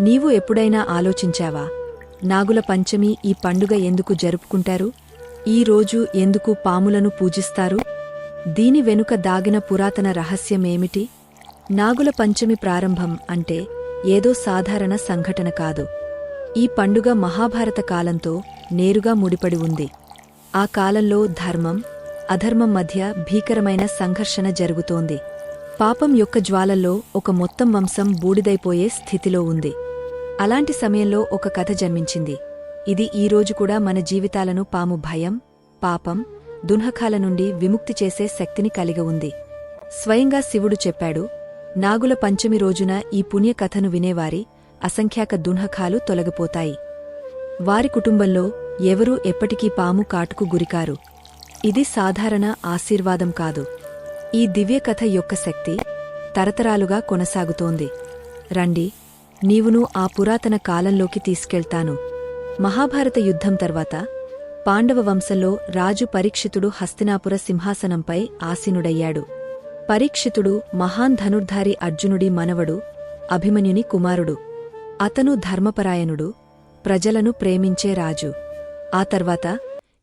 నీవు ఎప్పుడైనా ఆలోచించావా నాగుల పంచమి ఈ పండుగ ఎందుకు జరుపుకుంటారు? ఈ రోజు ఎందుకు పాములను పూజిస్తారు? దీని వెనుక దాగిన పురాతన రహస్యమేమిటి నాగుల పంచమి ప్రారంభం అంటే ఏదో సాధారణ సంఘటన కాదు. ఈ పండుగ మహాభారత కాలంతో నేరుగా ముడిపడి ఉంది. ఆ కాలంలో ధర్మం అధర్మం మధ్య భీకరమైన సంఘర్షణ జరుగుతోంది. పాపం యొక్క జ్వాలల్లో ఒక మొత్తం వంశం బూడిదైపోయే స్థితిలో ఉంది. అలాంటి సమయంలో ఒక కథ జన్మించింది. ఇది ఈరోజు కూడా మన జీవితాలను పాము భయం పాపం దున్హకాల నుండి విముక్తి చేసే శక్తిని కలిగి ఉంది. స్వయంగా శివుడు చెప్పాడు నాగుల పంచమి రోజున ఈ పుణ్యకథను వినేవారి అసంఖ్యాక దున్హకాలు తొలగిపోతాయి. వారి కుటుంబంలో ఎవరూ ఎప్పటికీ పాము కాటుకు గురికారు. ఇది సాధారణ ఆశీర్వాదం కాదు. ఈ దివ్యకథ యొక్క శక్తి తరతరాలుగా కొనసాగుతోంది. రండి నీవును ఆ పురాతన కాలంలోకి తీసుకెళ్తాను. మహాభారత యుద్ధం తర్వాత పాండవ వంశంలో రాజు పరీక్షితుడు హస్తినాపుర సింహాసనంపై ఆసీనుడయ్యాడు. పరీక్షితుడు మహాన్ ధనుర్ధారి అర్జునుడి మనవడు అభిమన్యుని కుమారుడు. అతను ధర్మపరాయణుడు ప్రజలను ప్రేమించే రాజు. ఆ తర్వాత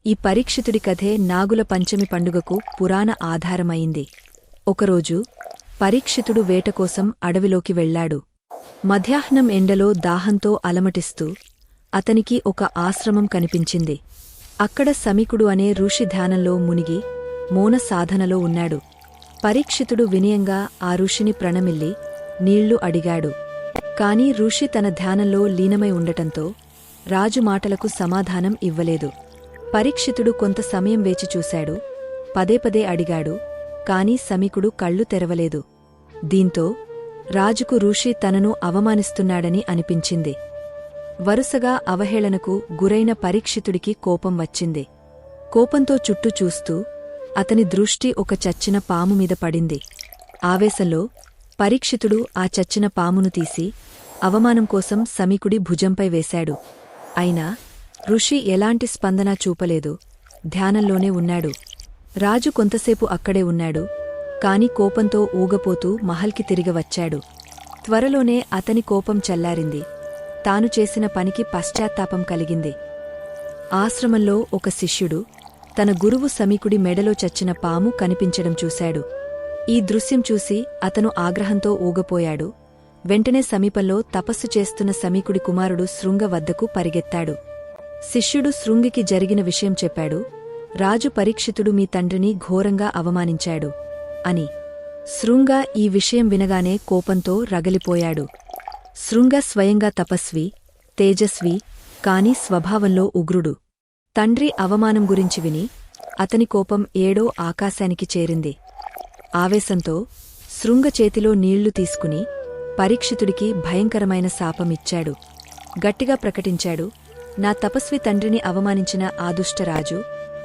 ఈ పరీక్షితుడి కథే నాగుల పంచమి పండుగకు పురాణ ఆధారమైంది. ఒకరోజు పరీక్షితుడు వేటకోసం అడవిలోకి వెళ్ళాడు మధ్యాహ్నం ఎండలో దాహంతో అలమటిస్తూ అతనికి ఒక ఆశ్రమం కనిపించింది. అక్కడ సమీకుడు అనే ఋషి ధ్యానంలో మునిగి మౌన సాధనలో ఉన్నాడు. పరీక్షితుడు వినయంగా ఆ ఋషిని ప్రణమిల్లి నీళ్ళు అడిగాడు. కాని ఋషి తన ధ్యానంలో లీనమై ఉండటంతో రాజు మాటలకు సమాధానం ఇవ్వలేదు. పరీక్షితుడు కొంత సమయం వేచి చూశాడు. పదే పదే అడిగాడు. కాని సమీకుడు కళ్ళు తెరవలేదు. దీంతో రాజుకు ఋషి తనను అవమానిస్తున్నాడని అనిపించింది. వరుసగా అవహేళనకు గురైన పరీక్షితుడికి కోపం వచ్చింది. కోపంతో చుట్టూ చూస్తూ అతని దృష్టి ఒక చచ్చిన పాము మీద పడింది. ఆవేశంలో పరీక్షితుడు ఆ చచ్చిన పామును తీసి అవమానం కోసం సమీకుడి భుజంపై వేశాడు. అయినా ఋషి ఎలాంటి స్పందన చూపలేదు. ధ్యానంలోనే ఉన్నాడు. రాజు కొంతసేపు అక్కడే ఉన్నాడు. కాని కోపంతో ఊగపోతూ మహల్కి తిరిగి వచ్చాడు. త్వరలోనే అతని కోపం చల్లారింది. తాను చేసిన పనికి పశ్చాత్తాపం కలిగింది. ఆశ్రమంలో ఒక శిష్యుడు తన గురువు సమీకుడి మెడలో చచ్చిన పాము కనిపించడం చూశాడు. ఈ దృశ్యం చూసి అతను ఆగ్రహంతో ఊగపోయాడు. వెంటనే సమీపంలో తపస్సు చేస్తున్న సమీకుడి కుమారుడు శృంగ వద్దకు పరిగెత్తాడు. శిష్యుడు శృంగికి జరిగిన విషయం చెప్పాడు. రాజు పరీక్షితుడు మీ తండ్రిని ఘోరంగా అవమానించాడు. అని. శృంగ ఈ విషయం వినగానే కోపంతో రగలిపోయాడు. శృంగ స్వయంగా తపస్వి తేజస్వి కాని స్వభావంలో ఉగ్రుడు. తండ్రి అవమానం గురించి విని అతని కోపం ఏడో ఆకాశానికి చేరింది. ఆవేశంతో శృంగ చేతిలో నీళ్ళు తీసుకుని పరీక్షితుడికి భయంకరమైన శాపమిచ్చాడు గట్టిగా ప్రకటించాడు నా తపస్వి తండ్రిని అవమానించిన ఆ దుష్టరాజు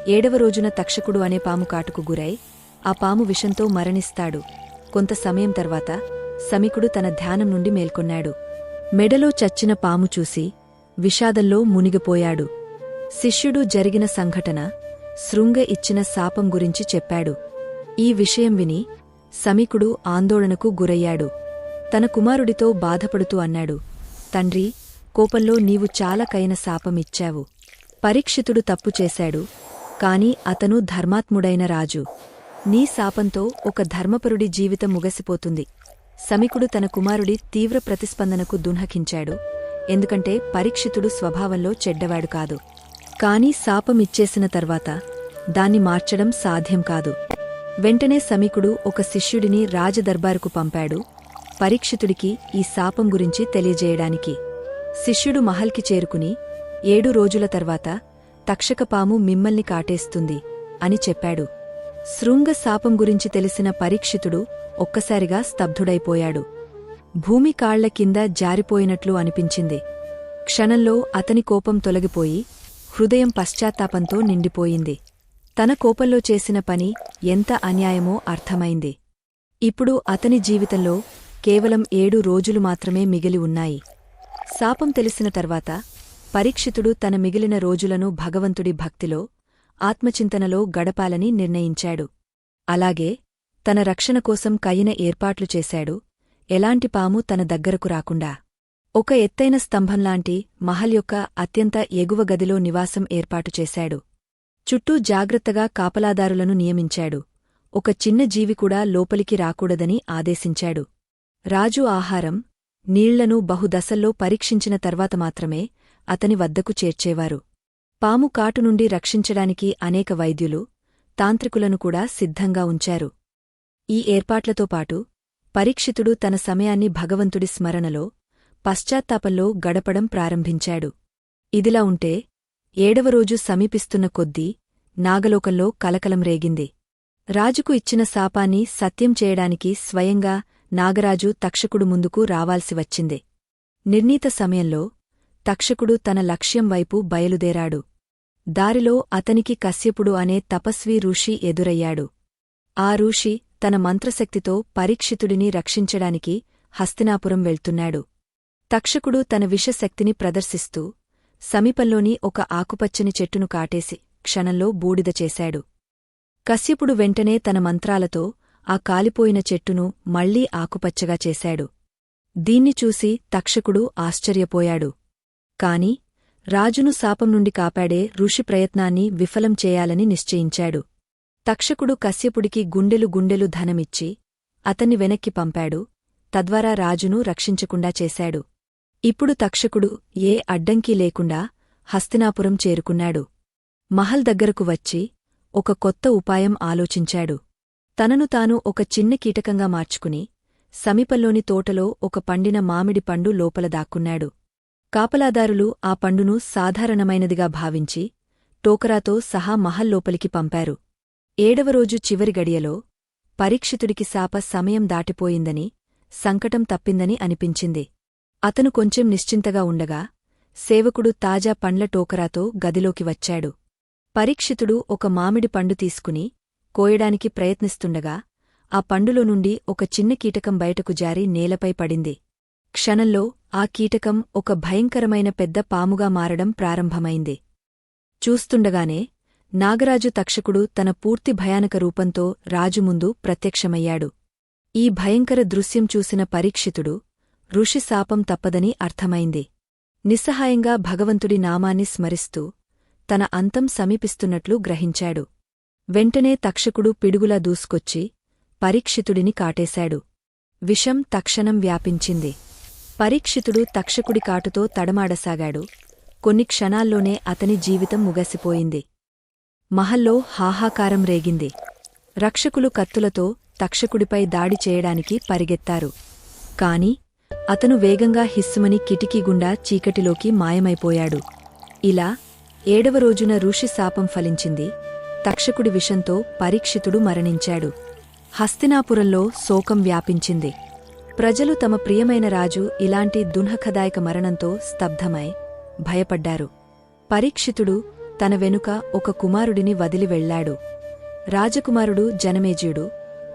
ఏడవ రోజున తక్షకుడు అనే పాము కాటుకు గురై ఆ పాము విషంతో మరణిస్తాడు. కొంత సమయం తర్వాత సమికుడు తన ధ్యానం నుండి మేల్కొన్నాడు. మెడలో చచ్చిన పాము చూసి విషాదంలో మునిగిపోయాడు. శిష్యుడు జరిగిన సంఘటన శృంగ ఇచ్చిన శాపం గురించి చెప్పాడు. ఈ విషయం విని సమీకుడు ఆందోళనకు గురయ్యాడు. తన కుమారుడితో బాధపడుతూ అన్నాడు తండ్రి కోపంలో నీవు చాలకైన శాపమిచ్చావు పరీక్షితుడు తప్పు చేశాడు. కాని అతను ధర్మాత్ముడైన రాజు. నీ శాపంతో ఒక ధర్మపరుడి జీవితం ముగసిపోతుంది. సమికుడు తన కుమారుడి తీవ్ర ప్రతిస్పందనకు దున్హకించాడు. ఎందుకంటే పరీక్షితుడు స్వభావంలో చెడ్డవాడు కాదు. కాని శాపమిచ్చేసిన తర్వాత దాన్ని మార్చడం సాధ్యం కాదు. వెంటనే సమీకుడు ఒక శిష్యుడిని రాజదర్బారుకు పంపాడు. పరీక్షితుడికి ఈ శాపం గురించి తెలియజేయడానికి. శిష్యుడు మహల్కి చేరుకుని ఏడు రోజుల తర్వాత తక్షకపాము మిమ్మల్ని కాటేస్తుంది అని చెప్పాడు. శృంగ శాపం గురించి తెలిసిన పరీక్షితుడు ఒక్కసారిగా స్తబ్ధుడైపోయాడు. భూమి కాళ్ళ కింద జారిపోయినట్లు అనిపించింది. క్షణంలో అతని కోపం తొలగిపోయి హృదయం పశ్చాత్తాపంతో నిండిపోయింది. తన కోపంలో చేసిన పని ఎంత అన్యాయమో అర్థమైంది. ఇప్పుడు అతని జీవితంలో కేవలం ఏడు రోజులు మాత్రమే మిగిలి ఉన్నాయి. శాపం తెలిసిన తర్వాత పరీక్షితుడు తన మిగిలిన రోజులను భగవంతుడి భక్తిలో ఆత్మచింతనలో గడపాలని నిర్ణయించాడు. అలాగే తన రక్షణ కోసం కయిన ఏర్పాట్లు చేశాడు. ఎలాంటి పాము తన దగ్గరకు రాకుండా. ఒక ఎత్తైన స్తంభంలాంటి మహల్ యొక్క అత్యంత ఎగువ గదిలో నివాసం ఏర్పాటు చేశాడు. చుట్టూ జాగ్రత్తగా కాపలాదారులను నియమించాడు. ఒక చిన్న జీవి కూడా లోపలికి రాకూడదని ఆదేశించాడు. రాజు ఆహారం నీళ్ళను బహుదశల్లో పరీక్షించిన తర్వాత మాత్రమే అతని వద్దకు చేర్చేవారు. పాము కాటు నుండి రక్షించడానికి అనేక వైద్యులు తాంత్రికులను కూడా సిద్ధంగా ఉంచారు. ఈ ఏర్పాట్లతో పాటు పరీక్షితుడు తన సమయాన్ని భగవంతుడి స్మరణలో పశ్చాత్తాపంలో గడపడం ప్రారంభించాడు. ఇదిలా ఉంటే ఏడవ రోజు సమీపిస్తున్న కొద్దీ నాగలోకంలో కలకలం రేగింది. రాజుకు ఇచ్చిన శాపాన్ని సత్యం చేయడానికి స్వయంగా నాగరాజు తక్షకుడు ముందుకు రావాల్సి వచ్చింది. నిర్ణీత సమయంలో తక్షకుడు తన లక్ష్యం వైపు బయలుదేరాడు. దారిలో అతనికి కశ్యపుడు అనే తపస్వీ ఋషి ఎదురయ్యాడు. ఆ ఋషి తన మంత్రశక్తితో పరీక్షితుడిని రక్షించడానికి హస్తినాపురం వెళ్తున్నాడు. తక్షకుడు తన విషశక్తిని ప్రదర్శిస్తూ సమీపంలోని ఒక ఆకుపచ్చని చెట్టును కాటేసి క్షణంలో బూడిద చేశాడు. కశ్యపుడు వెంటనే తన మంత్రాలతో ఆ కాలిపోయిన చెట్టును మళ్ళీ ఆకుపచ్చగా చేశాడు. దీన్ని చూసి తక్షకుడు ఆశ్చర్యపోయాడు. కాని రాజును శాపం నుండి కాపాడే ఋషి ప్రయత్నాన్ని విఫలం చేయాలని నిశ్చయించాడు. తక్షకుడు కశ్యపుడికి గుండెలు గుండెలు ధనమిచ్చి అతన్ని వెనక్కి పంపాడు. తద్వారా రాజును రక్షించకుండా చేశాడు. ఇప్పుడు తక్షకుడు ఏ అడ్డంకీ లేకుండా హస్తినాపురం చేరుకున్నాడు. మహల్ దగ్గరకు వచ్చి ఒక కొత్త ఉపాయం ఆలోచించాడు. తనను తాను ఒక చిన్న కీటకంగా మార్చుకుని సమీపంలోని తోటలో ఒక పండిన మామిడి పండు లోపల దాక్కున్నాడు. కాపలాదారులు ఆ పండును సాధారణమైనదిగా భావించి టోకరాతో సహా మహల్లోపలికి పంపారు. ఏడవరోజు చివరి గడియలో పరీక్షితుడికి శాప సమయం దాటిపోయిందని సంకటం తప్పిందని అనిపించింది. అతను కొంచెం నిశ్చింతగా ఉండగా సేవకుడు తాజా పండ్ల టోకరాతో గదిలోకి వచ్చాడు. పరీక్షితుడు ఒక మామిడి పండు తీసుకుని కోయడానికి ప్రయత్నిస్తుండగా ఆ పండులో నుండి ఒక చిన్న కీటకం బయటకు జారి నేలపై పడింది. క్షణంలో ఆ కీటకం ఒక భయంకరమైన పెద్ద పాముగా మారడం ప్రారంభమైంది. చూస్తుండగానే నాగరాజు తక్షకుడు తన పూర్తి భయానక రూపంతో రాజు ముందు ప్రత్యక్షమయ్యాడు. ఈ భయంకర దృశ్యం చూసిన పరీక్షితుడు ఋషి శాపం తప్పదని అర్థమైంది. నిస్సహాయంగా భగవంతుడి నామాన్ని స్మరిస్తూ తన అంతం సమీపిస్తున్నట్లు గ్రహించాడు. వెంటనే తక్షకుడు పిడుగులా దూసుకొచ్చి పరీక్షితుడిని కాటేశాడు. విషం తక్షణం వ్యాపించింది. పరీక్షితుడు తక్షకుడి కాటుతో తడమాడసాగాడు. కొన్ని క్షణాల్లోనే అతని జీవితం ముగసిపోయింది. మహల్లో హాహాకారం రేగింది. రక్షకులు కత్తులతో తక్షకుడిపై దాడి చేయడానికి పరిగెత్తారు. కాని అతను వేగంగా హిస్సుమని కిటికీగుండా చీకటిలోకి మాయమైపోయాడు. ఇలా ఏడవ రోజున ఋషి శాపం ఫలించింది. తక్షకుడి విషంతో పరీక్షితుడు మరణించాడు. హస్తినాపురంలో శోకం వ్యాపించింది. ప్రజలు తమ ప్రియమైన రాజు ఇలాంటి దున్హఖదాయక మరణంతో స్తబ్ధమై భయపడ్డారు. పరీక్షితుడు తన వెనుక ఒక కుమారుడిని వదిలి వెళ్ళాడు రాజకుమారుడు జనమేజయుడు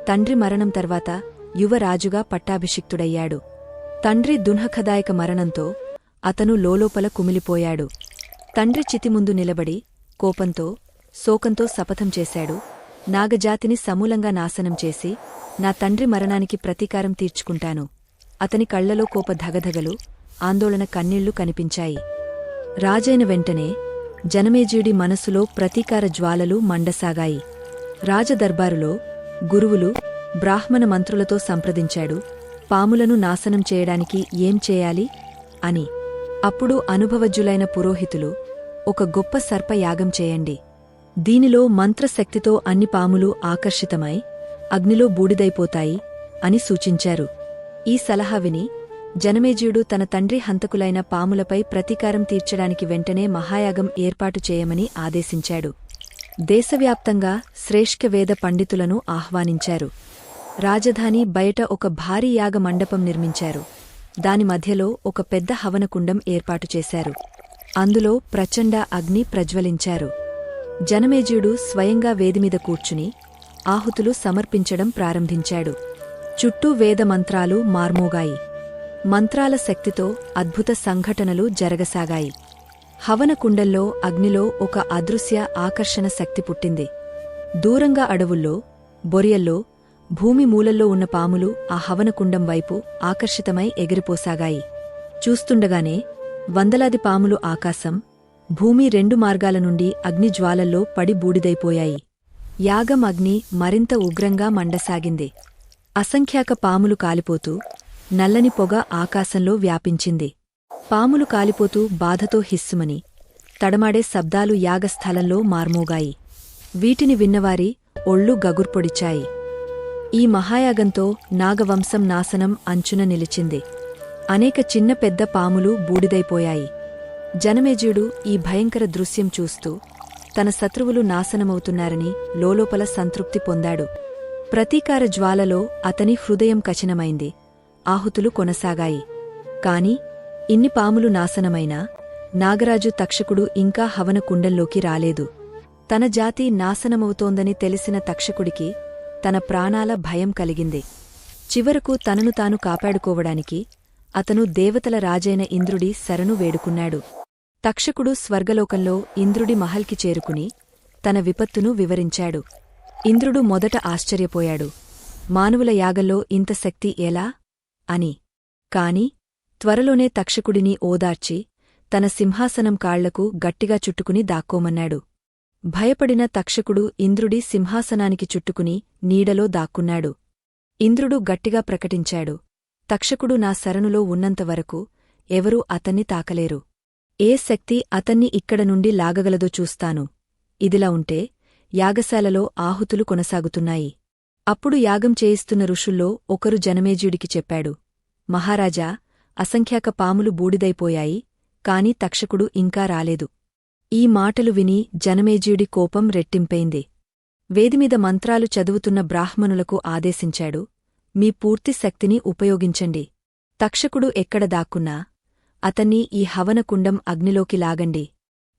తండ్రి మరణం తర్వాత యువరాజుగా పట్టాభిషిక్తుడయ్యాడు. తండ్రి దున్హఖదాయక మరణంతో అతను లోలోపల కుమిలిపోయాడు. తండ్రి చితిముందు నిలబడి కోపంతో శోకంతో శపథం చేశాడు. నాగజాతిని సమూలంగా నాశనం చేసి నా తండ్రి మరణానికి ప్రతీకారం తీర్చుకుంటాను. అతని కళ్ళలో కోప ధగధగలు ఆందోళన కన్నీళ్ళు కనిపించాయి. రాజైన వెంటనే జనమేజయుడి మనసులో ప్రతీకార జ్వాలలు మండసాగాయి. రాజదర్బారులో గురువులు బ్రాహ్మణ మంత్రులతో సంప్రదించాడు పాములను నాశనం చేయడానికి ఏం చేయాలి అని. అప్పుడు అనుభవజ్జులైన పురోహితులు ఒక గొప్ప సర్పయాగం చేయండి. దీనిలో మంత్రశక్తితో అన్ని పాములు ఆకర్షితమై అగ్నిలో బూడిదైపోతాయి అని సూచించారు. ఈ సలహా విని జనమేజయుడు తన తండ్రి హంతకులైన పాములపై ప్రతీకారం తీర్చడానికి వెంటనే మహాయాగం ఏర్పాటు చేయమని ఆదేశించాడు. దేశవ్యాప్తంగా శ్రేష్ఠవేద పండితులను ఆహ్వానించారు. రాజధాని బయట ఒక భారీ యాగ మండపం నిర్మించారు. దాని మధ్యలో ఒక పెద్ద హవనకుండం ఏర్పాటు చేశారు. అందులో ప్రచండ అగ్ని ప్రజ్వలించారు. జనమేజయుడు స్వయంగా వేదిమీద కూర్చుని ఆహుతులు సమర్పించడం ప్రారంభించాడు. చుట్టూ వేదమంత్రాలు మార్మోగాయి. మంత్రాల శక్తితో అద్భుత సంఘటనలు జరగసాగాయి. హవనకుండల్లో అగ్నిలో ఒక అదృశ్య ఆకర్షణ శక్తి పుట్టింది. దూరంగా అడవుల్లో బొరియల్లో భూమి మూలల్లో ఉన్న పాములు ఆ హవనకుండం వైపు ఆకర్షితమై ఎగిరిపోసాగాయి. చూస్తుండగానే వందలాది పాములు ఆకాశం భూమి రెండు మార్గాల నుండి అగ్నిజ్వాలల్లో పడి బూడిదైపోయాయి. యాగం అగ్ని మరింత ఉగ్రంగా మండసాగింది. అసంఖ్యాక పాములు కాలిపోతూ నల్లని పొగ ఆకాశంలో వ్యాపించింది. పాములు కాలిపోతూ బాధతో హిస్సుమని తడమాడే శబ్దాలు యాగస్థలంలో మార్మోగాయి. వీటిని విన్నవారి ఒళ్ళు గగుర్పొడిచాయి. ఈ మహాయాగంతో నాగవంశం నాశనం అంచున నిలిచింది. అనేక చిన్న పెద్ద పాములు బూడిదైపోయాయి. జనమేజయుడు ఈ భయంకర దృశ్యం చూస్తూ తన శత్రువులు నాశనమవుతున్నారని లోలోపల సంతృప్తి పొందాడు. ప్రతీకార జ్వాలలో అతని హృదయం కఠినమైంది. ఆహుతులు కొనసాగాయి. కాని ఇన్ని పాములు నాశనమైనా నాగరాజు తక్షకుడు ఇంకా హవన కుండంలోకి రాలేదు. తన జాతి నాశనమవుతోందని తెలిసిన తక్షకుడికి తన ప్రాణాల భయం కలిగింది. చివరకు తనను తాను కాపాడుకోవడానికి అతను దేవతల రాజైన ఇంద్రుడి శరణు వేడుకున్నాడు. తక్షకుడు స్వర్గలోకంలో ఇంద్రుడి మహల్కి చేరుకుని తన విపత్తును వివరించాడు. ఇంద్రుడు మొదట ఆశ్చర్యపోయాడు. మానవుల యాగంలో ఇంత శక్తి ఎలా? అని. కాని త్వరలోనే తక్షకుడిని ఓదార్చి తన సింహాసనం కాళ్ళకు గట్టిగా చుట్టుకుని దాక్కోమన్నాడు. భయపడిన తక్షకుడు ఇంద్రుడి సింహాసనానికి చుట్టుకుని నీడలో దాక్కున్నాడు. ఇంద్రుడు గట్టిగా ప్రకటించాడు. తక్షకుడు నా శరణులో ఉన్నంతవరకు ఎవరూ అతన్ని తాకలేరు. ఏ శక్తి అతన్ని ఇక్కడ నుండి లాగగలదో చూస్తాను. ఇదిలా ఉంటే యాగశాలలో ఆహుతులు కొనసాగుతున్నాయి. అప్పుడు యాగం చేయిస్తున్న ఋషుల్లో ఒకరు జనమేజయుడికి చెప్పాడు. మహారాజా అసంఖ్యాక పాములు బూడిదైపోయాయి కాని తక్షకుడు ఇంకా రాలేదు. ఈ మాటలు విని జనమేజయుడి కోపం రెట్టింపైంది. వేదిమీద మంత్రాలు చదువుతున్న బ్రాహ్మణులకు ఆదేశించాడు మీ పూర్తి శక్తిని ఉపయోగించండి. తక్షకుడు ఎక్కడ దాక్కున్నా అతన్ని ఈ హవనకుండం అగ్నిలోకి లాగండి.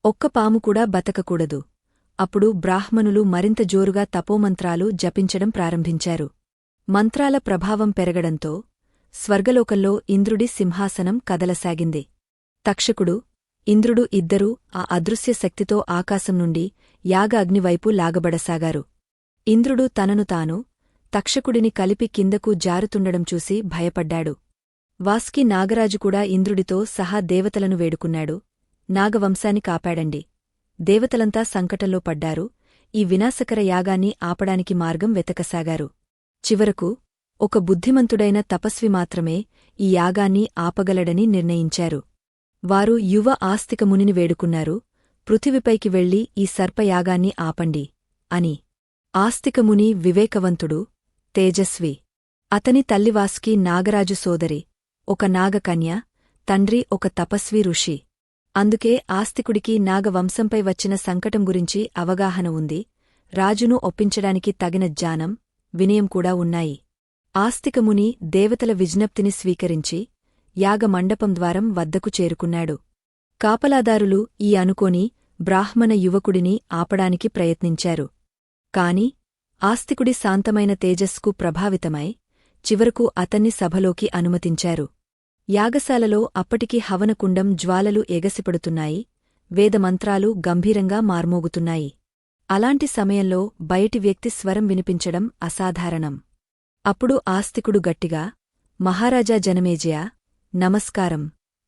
ఒక్క పాము కూడా బతకకూడదు. అప్పుడు బ్రాహ్మణులు మరింత జోరుగా తపోమంత్రాలు జపించడం ప్రారంభించారు. మంత్రాల ప్రభావం పెరగడంతో స్వర్గలోకంలో ఇంద్రుడి సింహాసనం కదలసాగింది. తక్షకుడు ఇంద్రుడు ఇద్దరూ ఆ అదృశ్య శక్తితో ఆకాశం నుండి యాగ అగ్నివైపు లాగబడసాగారు. ఇంద్రుడు తనను తాను తక్షకుడిని కలిపి కిందకు జారుతుండడం చూసి భయపడ్డాడు. వాస్కి నాగరాజు కూడా ఇంద్రుడితో సహా దేవతలను వేడుకున్నాడు. నాగవంశాన్ని కాపాడండి. దేవతలంతా సంకటంలో పడ్డారు. ఈ వినాశకర యాగాన్ని ఆపడానికి మార్గం వెతకసాగారు. చివరకు ఒక బుద్ధిమంతుడైన తపస్వి మాత్రమే ఈ యాగాన్ని ఆపగలడని నిర్ణయించారు. వారు యువ ఆస్తికమునిని వేడుకున్నారు. పృథివిపైకి వెళ్ళి ఈ సర్పయాగాన్ని ఆపండి అని. ఆస్తికముని వివేకవంతుడు తేజస్వి. అతని తల్లివాస్కి నాగరాజు సోదరి. ఒక నాగకన్య తండ్రి ఒక తపస్వి ఋషి. అందుకే ఆస్తికుడికి నాగవంశంపై వచ్చిన సంకటం గురించి అవగాహన ఉంది రాజును ఒప్పించడానికి తగిన జ్ఞానం వినయం కూడా ఉన్నాయి. ఆస్తికముని దేవతల విజ్ఞప్తిని స్వీకరించి యాగమండపం ద్వారం వద్దకు చేరుకున్నాడు. కాపలాదారులు ఈ అనుకోని బ్రాహ్మణ యువకుడిని ఆపడానికి ప్రయత్నించారు. కాని ఆస్తికుడి శాంతమైన తేజస్కు ప్రభావితమై చివరకు అతన్ని సభలోకి అనుమతించారు. యాగశాలలో అప్పటికి హవనకుండం జ్వాలలు ఎగసిపడుతున్నాయి వేదమంత్రాలు గంభీరంగా మార్మోగుతున్నాయి. అలాంటి సమయంలో బయటి వ్యక్తి స్వరం వినిపించడం అసాధారణం. అప్పుడు ఆస్తికుడు గట్టిగా మహారాజా జనమేజయ నమస్కారం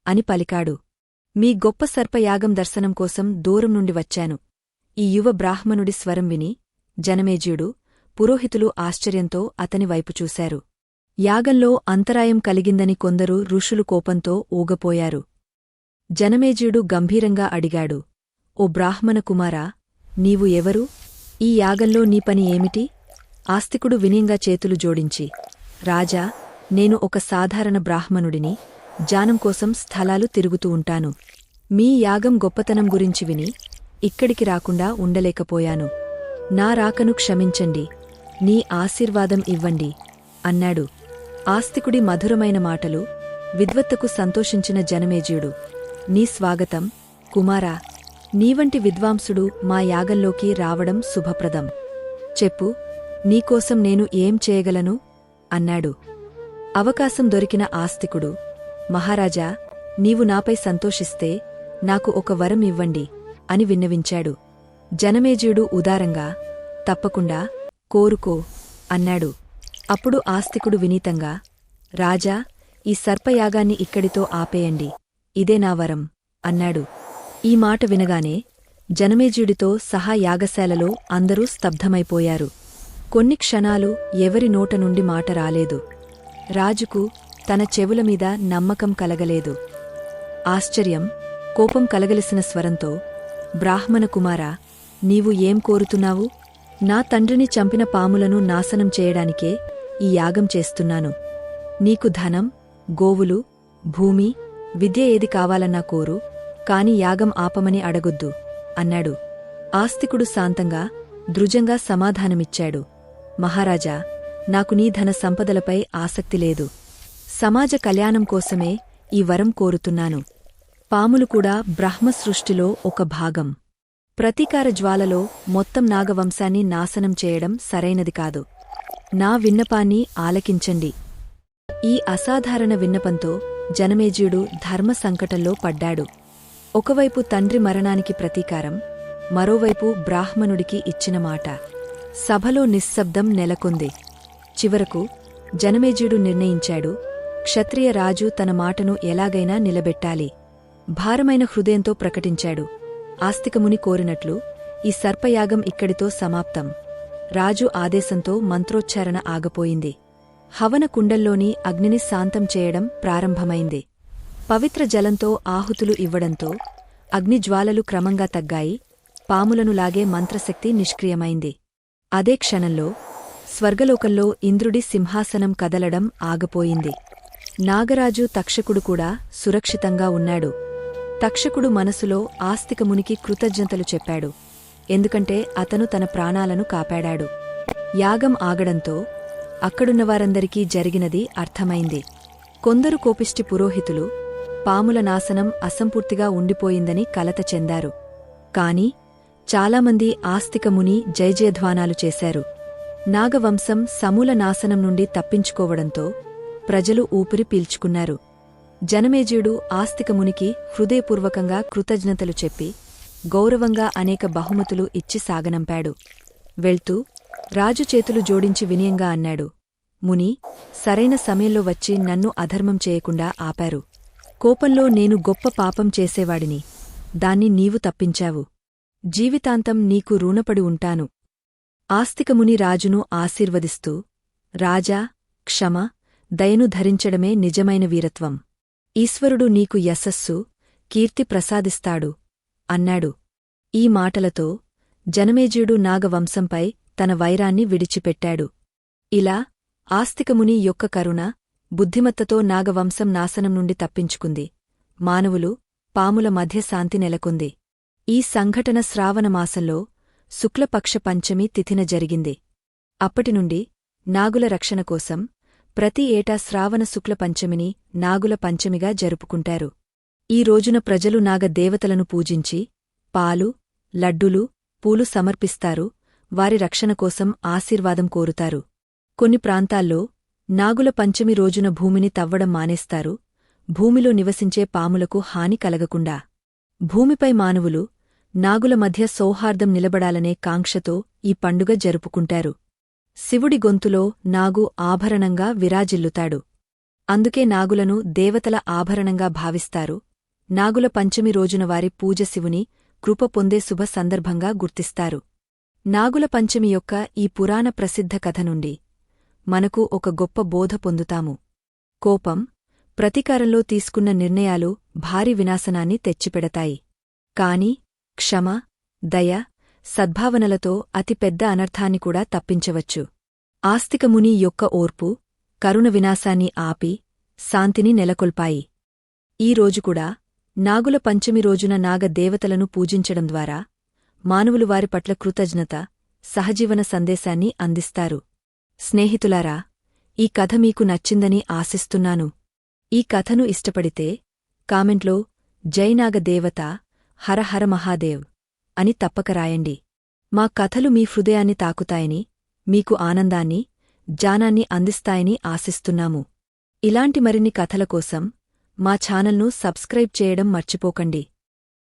అని పలికాడు. మీ గొప్ప సర్పయాగం దర్శనం కోసం దూరం నుండి వచ్చాను. ఈ యువ బ్రాహ్మణుడి స్వరం విని జనమేజయుడు పురోహితులు ఆశ్చర్యంతో అతని వైపు చూశారు. యాగంలో అంతరాయం కలిగిందని కొందరు ఋషులు కోపంతో ఊగపోయారు. జనమేజయుడు గంభీరంగా అడిగాడు ఓ బ్రాహ్మణ కుమారా నీవు ఎవరు? ఈ యాగంలో నీ పని ఏమిటి? ఆస్తికుడు వినయంగా చేతులు జోడించి రాజా నేను ఒక సాధారణ బ్రాహ్మణుడిని జానం కోసం స్థలాలు తిరుగుతూ ఉంటాను. మీ యాగం గొప్పతనం గురించి విని ఇక్కడికి రాకుండా ఉండలేకపోయాను. నా రాకను క్షమించండి. నీ ఆశీర్వాదం ఇవ్వండి అన్నాడు. ఆస్తికుడి మధురమైన మాటలు విద్వత్తకు సంతోషించిన జనమేజయుడు. నీ స్వాగతం కుమారా నీవంటి విద్వాంసుడు మా యాగంలోకి రావడం శుభప్రదం. చెప్పు నీకోసం నేను ఏం చేయగలను? అన్నాడు. అవకాశం దొరికిన ఆస్తికుడు. మహారాజా నీవు నాపై సంతోషిస్తే నాకు ఒక వరం ఇవ్వండి అని విన్నవించాడు. జనమేజయుడు ఉదారంగా తప్పకుండా కోరుకో అన్నాడు. అప్పుడు ఆస్తికుడు వినీతంగా రాజా ఈ సర్పయాగాన్ని ఇక్కడితో ఆపేయండి. ఇదే నా వరం అన్నాడు. ఈ మాట వినగానే జనమేజుడితో సహా యాగశాలలో అందరూ స్తబ్ధమైపోయారు. కొన్ని క్షణాలు ఎవరి నోట నుండి మాట రాలేదు. రాజుకు తన చెవుల మీద నమ్మకం కలగలేదు. ఆశ్చర్యం కోపం కలగలిసిన స్వరంతో బ్రాహ్మణ కుమారా నీవు ఏం కోరుతున్నావు? నా తండ్రిని చంపిన పాములను నాశనం చేయడానికే ఈ యాగం చేస్తున్నాను. నీకు ధనం గోవులు భూమి విద్య ఏది కావాలన్నా కోరు కాని యాగం ఆపమని అడగొద్దు అన్నాడు. ఆస్తికుడు శాంతంగా దృజంగా సమాధానమిచ్చాడు. మహారాజా నాకు నీ ధన సంపదలపై ఆసక్తి లేదు. సమాజ కళ్యాణం కోసమే ఈ వరం కోరుతున్నాను. పాములు కూడా బ్రహ్మ సృష్టిలో ఒక భాగం. ప్రతీకార జ్వాలలో మొత్తం నాగవంశాన్ని నాశనం చేయడం సరైనది కాదు. నా విన్నపాన్ని ఆలకించండి. ఈ అసాధారణ విన్నపంతో జనమేజయుడు ధర్మ సంకటంలో పడ్డాడు. ఒకవైపు తండ్రి మరణానికి ప్రతీకారం మరోవైపు బ్రాహ్మణుడికి ఇచ్చిన మాట. సభలో నిశ్శబ్దం నెలకొంది. చివరకు జనమేజయుడు నిర్ణయించాడు క్షత్రియ రాజు తన మాటను ఎలాగైనా నిలబెట్టాలి. భారమైన హృదయంతో ప్రకటించాడు. ఆస్తికముని కోరినట్లు ఈ సర్పయాగం ఇక్కడితో సమాప్తం. రాజు ఆదేశంతో మంత్రోచ్చారణ ఆగపోయింది. హవన కుండల్లోని అగ్నిని శాంతం చేయడం ప్రారంభమైంది. పవిత్ర జలంతో ఆహుతులు ఇవ్వడంతో అగ్నిజ్వాలలు క్రమంగా తగ్గాయి. పాములను లాగే మంత్రశక్తి నిష్క్రియమైంది. అదే క్షణంలో స్వర్గలోకంలో ఇంద్రుడి సింహాసనం కదలడం ఆగపోయింది. నాగరాజు తక్షకుడు కూడా సురక్షితంగా ఉన్నాడు. తక్షకుడు మనసులో ఆస్తికమునికి కృతజ్ఞతలు చెప్పాడు. ఎందుకంటే అతను తన ప్రాణాలను కాపాడాడు. యాగం ఆగడంతో అక్కడున్నవారందరికీ జరిగినది అర్థమైంది. కొందరు కోపిష్టి పురోహితులు పాముల నాశనం అసంపూర్తిగా ఉండిపోయిందని కలత చెందారు. కాని చాలామంది ఆస్తికముని జయజయధ్వానాలు చేశారు. నాగవంశం సమూల నాశనం నుండి తప్పించుకోవడంతో ప్రజలు ఊపిరి పీల్చుకున్నారు. జనమేజయుడు ఆస్తికమునికి హృదయపూర్వకంగా కృతజ్ఞతలు చెప్పి గౌరవంగా అనేక బహుమతులు ఇచ్చి సాగనంపాడు. వెళ్తూ రాజు చేతులు జోడించి వినయంగా అన్నాడు. ముని సరైన సమయంలో వచ్చి నన్ను అధర్మం చేయకుండా ఆపారు. కోపంలో నేను గొప్ప పాపం చేసేవాడిని. దాన్ని నీవు తప్పించావు. జీవితాంతం నీకు రుణపడి ఉంటాను. ఆస్తికముని రాజును ఆశీర్వదిస్తూ రాజా క్షమ దయను ధరించడమే నిజమైన వీరత్వం. ఈశ్వరుడు నీకు యశస్సు కీర్తి ప్రసాదిస్తాడు. అన్నాడు. ఈ మాటలతో జనమేజయుడు నాగవంశంపై తన వైరాన్ని విడిచిపెట్టాడు. ఇలా ఆస్తికముని యొక్క కరుణ బుద్ధిమత్తతో నాగవంశం నాశనం నుండి తప్పించుకుంది. మానవులు పాముల మధ్య శాంతి నెలకొంది. ఈ సంఘటన శ్రావణమాసంలో శుక్లపక్ష పంచమి తిథిన జరిగింది. అప్పటినుండి నాగుల రక్షణ కోసం ప్రతి ఏటా శ్రావణ శుక్ల పంచమిని నాగుల పంచమిగా జరుపుకుంటారు. ఈ రోజున ప్రజలు నాగ దేవతలను పూజించి పాలు లడ్డులు పూలు సమర్పిస్తారు వారి రక్షణ కోసం ఆశీర్వాదం కోరుతారు. కొన్ని ప్రాంతాల్లో నాగుల పంచమి రోజున భూమిని తవ్వడం మానేస్తారు భూమిలో నివసించే పాములకు హాని కలగకుండా. భూమిపై మానవులు నాగుల మధ్య సౌహార్దం నిలబడాలనే కాంక్షతో ఈ పండుగ జరుపుకుంటారు. శివుడి గొంతులో నాగు ఆభరణంగా విరాజిల్లుతాడు. అందుకే నాగులను దేవతల ఆభరణంగా భావిస్తారు నాగుల పంచమి రోజున వారి పూజ శివుని కృప పొందే శుభ సందర్భంగా గుర్తిస్తారు. నాగుల పంచమి యొక్క ఈ పురాణ ప్రసిద్ధ కథ నుండి మనకు ఒక గొప్ప బోధ పొందుతాము. కోపం ప్రతీకారంలో తీసుకున్న నిర్ణయాలు భారీ వినాశనాన్ని తెచ్చిపెడతాయి. కాని క్షమ దయ సద్భావనలతో అతి పెద్ద అనర్థాన్ని కూడా తప్పించవచ్చు. ఆస్తికముని యొక్క ఓర్పు కరుణ వినాశాన్ని ఆపి శాంతిని నెలకొల్పాయి. ఈ రోజు కూడా నాగుల పంచమి రోజున నాగ దేవతలను పూజించడం ద్వారా మానవులు వారి పట్ల కృతజ్ఞత సహజీవన సందేశాన్ని అందిస్తారు. స్నేహితులారా ఈ కథ మీకు నచ్చిందని ఆశిస్తున్నాను. ఈ కథను ఇష్టపడితే కామెంట్లో జైనాగ దేవత మహాదేవ్ అని తప్పక రాయండి. మా కథలు మీ హృదయాన్ని తాకుతాయని మీకు ఆనందాన్ని జానాన్ని అందిస్తాయని ఆశిస్తున్నాము. ఇలాంటి మరిన్ని కథల కోసం మా ఛానల్ను సబ్స్క్రైబ్ చేయడం మర్చిపోకండి.